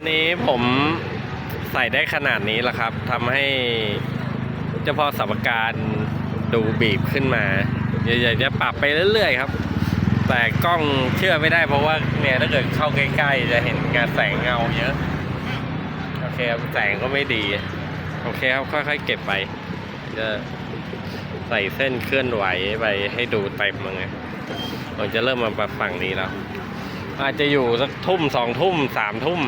วันนี้ผมใส่ได้ขนาดนี้แล้วครับทำให้เจ้าพ่อสัมการดูบีบขึ้นมาอยากจะปรับไปเรื่อยๆครับ แต่กล้องเชื่อไม่ได้เพราะว่าเนี่ยถ้าเกิดเข้าใกล้ๆ จะเห็นงานแสงเงาเยอะ โอเคครับแสงก็ไม่ดี โอเคครับค่อยๆเก็บไปจะใส่เส้นเคลื่อนไหวไปให้ดูเต็มมั้งไงผมจะเริ่มมาปรับฝั่งนี้แล้ว อาจจะอยู่สักทุ่มสองทุ่มสามทุ่ม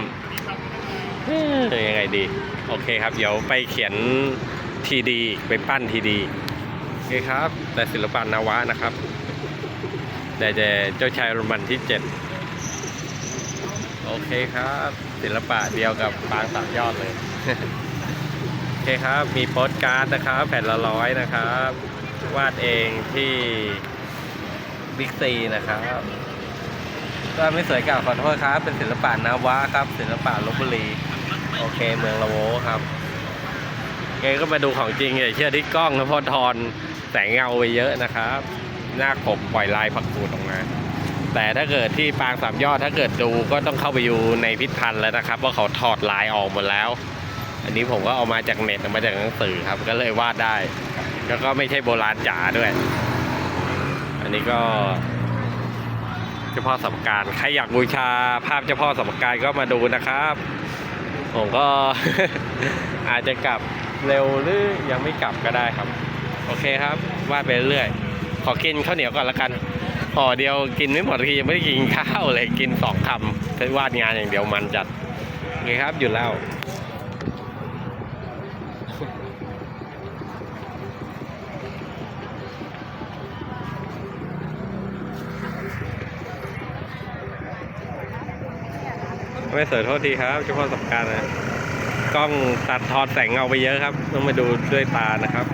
เอ๊ะยังไงดี โอเคครับ เดี๋ยวไปเขียนทีดีไปปั้นทีดีโอเคครับ แต่ศิลปะนาวะนะครับ แต่จะเจ้าชายโรมันที่เจ็ดโอเคครับ ศิลปะเดียวกับปางสามยอดเลย โอเคครับ มีโปสการ์ดนะครับ แผ่นละร้อยนะครับ วาดเองที่บิ๊กซีนะครับ ก็ไม่สวยกล่าวขอโทษครับ เป็นศิลปะนาวะครับ ศิลปะลบบุรี โอเค เมืองละโวครับเกก็มาดูของจริงอย่าเชื่อที่กล้องนะพราะทอนแสงเงาไปเยอะนะครับ หน้าขบปล่อยลายผักกูดออกมา แต่ถ้าเกิดที่ปางสามยอดถ้าเกิดดูก็ต้องเข้าไปดูในพิพิธภัณฑ์แล้วนะครับ ว่าเขาถอดลายออกหมดแล้ว อันนี้ผมก็เอามาจากเน็ตมาจากหนังสือครับ ก็เลยวาดได้ แล้วก็ไม่ใช่โบราณจ๋าด้วย อันนี้ก็ เจ้าพ่อสัมการใครอยากบูชาภาพเจ้าพ่อสัมการก็มาดูนะครับ ผมก็อาจจะกลับเร็วหรือยังไม่กลับก็ได้ครับ โอเคครับวาดไปเรื่อยขอกินข้าวเหนียวก่อนละกันห่อเดียวกินไม่หมดทียังไม่ได้กินข้าวเลยกินสองคำถ้าวาดงานอย่างเดียวมันจัดโอเคครับหยุดแล้ว ไม่เสียโทษทีครับเฉพาะสับการนะกล้องตัดทอดแสงเงาไปเยอะครับ ต้องมาดูด้วยตานะครับ